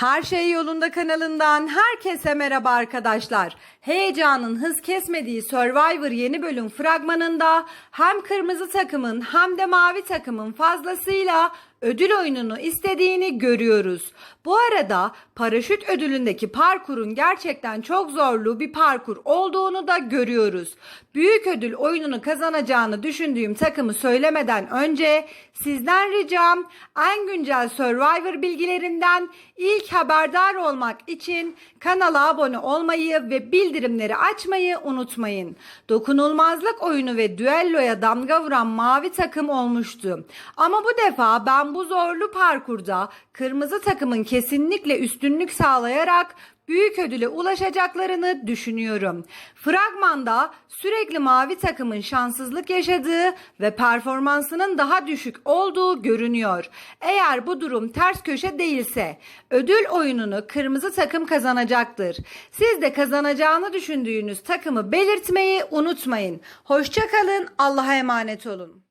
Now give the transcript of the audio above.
Her Şey Yolunda kanalından herkese merhaba arkadaşlar. Heyecanın hız kesmediği Survivor yeni bölüm fragmanında hem kırmızı takımın hem de mavi takımın fazlasıyla ödül oyununu istediğini görüyoruz. Bu arada paraşüt ödülündeki parkurun gerçekten çok zorlu bir parkur olduğunu da görüyoruz. Büyük ödül oyununu kazanacağını düşündüğüm takımı söylemeden önce sizden ricam en güncel Survivor bilgilerinden ilk haberdar olmak için kanala abone olmayı ve bildirimleri açmayı unutmayın. Dokunulmazlık oyunu ve düelloya damga vuran mavi takım olmuştu. Ama bu defa ben bu zorlu parkurda kırmızı takımın kesinlikle üstünlük sağlayarak büyük ödüle ulaşacaklarını düşünüyorum. Fragmanda sürekli mavi takımın şanssızlık yaşadığı ve performansının daha düşük olduğu görünüyor. Eğer bu durum ters köşe değilse ödül oyununu kırmızı takım kazanacaktır. Siz de kazanacağını düşündüğünüz takımı belirtmeyi unutmayın. Hoşçakalın, Allah'a emanet olun.